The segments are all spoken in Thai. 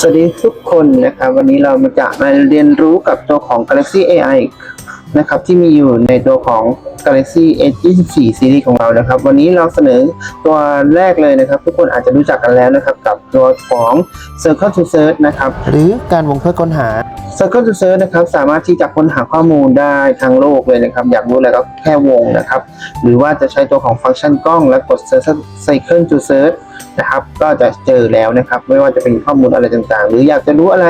สวัสดีทุกคนนะครับ วันนี้เรามาจะมาเรียนรู้กับตัวของ Galaxy AI นะครับที่มีอยู่ในตัวของ Galaxy S24 ซีรีส์ของเรานะครับ วันนี้เราเสนอตัวแรกเลยนะครับ ทุกคนอาจจะรู้จักกันแล้วนะครับ กับตัวของ Circle to Search นะครับ หรือการวงเพื่อค้นหา Circle to Search นะครับสามารถที่จะค้นหาข้อมูลได้ทั้งโลกเลยนะครับ อยากรู้อะไรก็แค่วงนะครับ หรือว่าจะใช้ตัวของฟังก์ชันกล้องและกด Cycle to Search นะครับก็จะเจอแล้วนะครับ ไม่ว่าจะเป็นข้อมูลอะไรต่างๆ หรืออยากจะรู้อะไร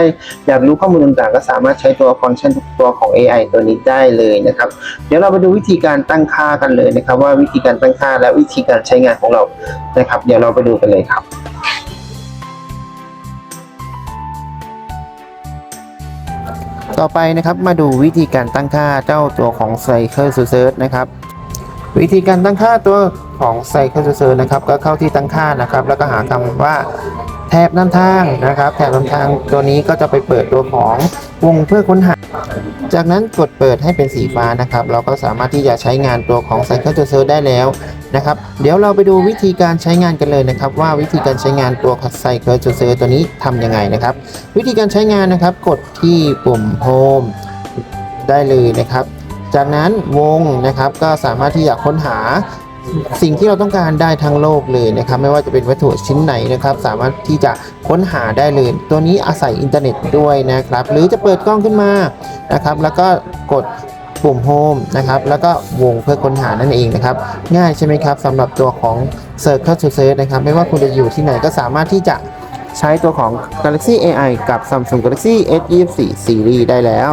อยากรู้ข้อมูลต่างๆ ก็สามารถใช้ตัวฟังก์ชันตัวของ AI ตัวนี้ได้เลยนะครับ เดี๋ยวเราไปดูวิธีการตั้งค่ากันเลยนะครับ ว่าวิธีการตั้งค่าและวิธีการใช้งานของเรานะครับ เดี๋ยวเราไปดูกันเลยครับ ต่อไปนะครับมาดูวิธีการตั้งค่าเจ้าตัวของ Cycle to Search นะครับ วิธีการตั้งค่าตัวของ Cycle to Search นะครับ ก็เข้าที่ตั้งค่านะครับ แล้วก็หาคำว่า แถบนำทางนะครับแถบนำทางตัวนี้ก็จะไปเปิดตัวของวงเพื่อค้นหา จากนั้นกดเปิดให้เป็นสีฟ้านะครับ เราก็สามารถที่จะใช้งานตัวของ Cycle to Search ได้แล้วนะครับ เดี๋ยวเราไปดูวิธีการใช้งานกันเลยนะครับ ว่าวิธีการใช้งานตัว Cycle to Search ตัวนี้ทำยังไงนะครับ วิธีการใช้งานนะครับ กดที่ปุ่ม Home ได้เลยนะครับ จากนั้นวงนะครับก็สามารถที่จะค้นหา สิ่งที่เราต้องการได้ทั้งโลกเลยนะครับไม่ว่าจะเป็นวัตถุชิ้นไหนนะครับ สามารถที่จะค้นหาได้เลย ตัวนี้อาศัยอินเทอร์เน็ตด้วยนะครับ หรือจะเปิดกล้องขึ้นมานะครับ แล้วก็กดปุ่ม Home นะครับแล้วก็วงเพื่อค้นหานั่นเองนะครับ ง่ายใช่ไหมครับสำหรับตัวของ Circle to Search นะครับไม่ว่าคุณจะอยู่ที่ไหนก็สามารถที่จะใช้ตัวของ Galaxy AI กับ Samsung Galaxy S24 Series ได้แล้ว